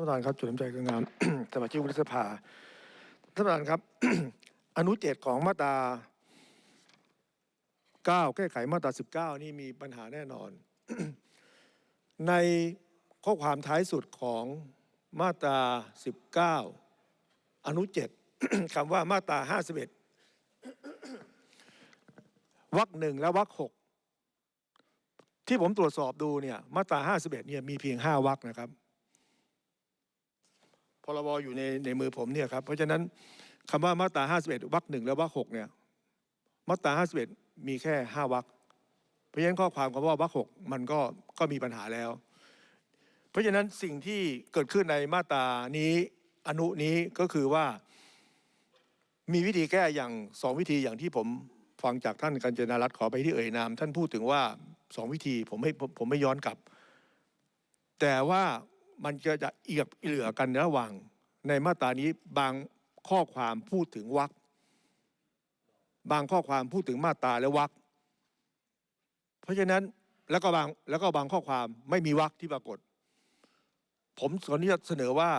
านประธานครับจุลน้ำใจกรืองาม สมาชิกวุฒิสภาท่านประธานครับ อนุเจ็ดของมาตราเก้าแก้ไขมาตราสิบเก้านี่มีปัญหาแน่นอน ในข้อความท้ายสุดของมาตราสิบเก้าอนุเจ็ดคำว่ามาตราห้าสิบเอ็ดวรรคหนึ่งและวรรคหกที่ผมตรวจสอบดูเนี่ยมาตราห้าสิบเนี่ยมีเพียงห้าวรรคนะครับ รบอยู่ในในมือผมเนี่ยครับ เพราะฉะนั้นคำว่ามาตรา 51วรรคหนึ่งและวรรคหกเนี่ยมาตรา 51 มีแค่ 5วรรคเพราะฉะนั้นข้อความคำว่าวรรคหกมันก็ก็มีปัญหาแล้ว เพราะฉะนั้นสิ่งที่เกิดขึ้นในมาตรานี้อนุนี้ก็คือว่ามีวิธีแก้อย่างสองวิธีอย่างที่ผมฟังจากท่านกัญจนารัตน์ขอไปที่เอ่ยนาม ท่านพูดถึงว่าสองวิธีผมไม่ผมไม่ย้อนกลับ แต่ว่า มันจะจะเอียบเหลือกันระหว่าง ในมาตรานี้บางข้อความพูดถึงวรรคบางข้อความพูดถึงมาตราและวรรคเพราะฉะนั้นแล้วก็บางแล้วก็บางข้อความไม่มีวรรคที่ปรากฏ ผมขออนุญาตเสนอว่า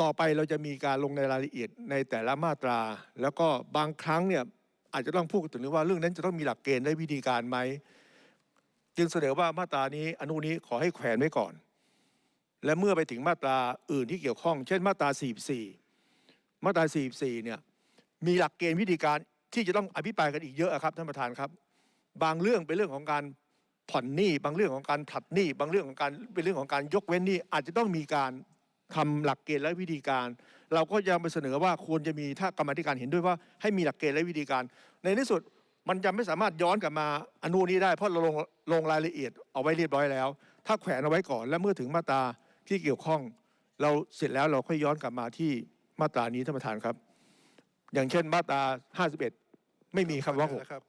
ต่อไปเราจะมีการลงในรายละเอียดในแต่ละมาตรา แล้วก็บางครั้งเนี่ยอาจจะต้องพูดถึงว่าเรื่องนั้นจะต้องมีหลักเกณฑ์และวิธีการไหม จึงเสนอว่ามาตรานี้อนุนี้ขอให้แขวนไว้ก่อน และเมื่อไปถึงมาตราอื่นที่เกี่ยวข้อง เช่นมาตรา 44 มาตรา 44 เนี่ยมีหลักเกณฑ์วิธีการที่จะต้องอภิปรายกันอีกเยอะครับท่านประธานครับ บางเรื่องเป็นเรื่องของการผ่อนหนี้ บางเรื่องของการถัดหนี้ บางเรื่องของการเป็นเรื่องของการยกเว้นหนี้อาจจะต้องมีการทำหลักเกณฑ์และวิธีการ เราก็ยังไปเสนอว่าควรจะมีถ้ากรรมธิการเห็นด้วยว่าให้มีหลักเกณฑ์และวิธีการ ในที่สุดมันจะไม่สามารถย้อนกลับมาอนุนี้ได้เพราะเราลงลงรายละเอียดเอาไว้เรียบร้อยแล้ว ถ้าแขวนเอาไว้ก่อนและเมื่อถึงมาตรา ที่เกี่ยวข้องเราเสร็จแล้วเราค่อยย้อนกลับมาที่มาตรานี้ท่านประธานครับ อย่างเช่นมาตรา 51 ไม่มีคำว่าหก นะครับ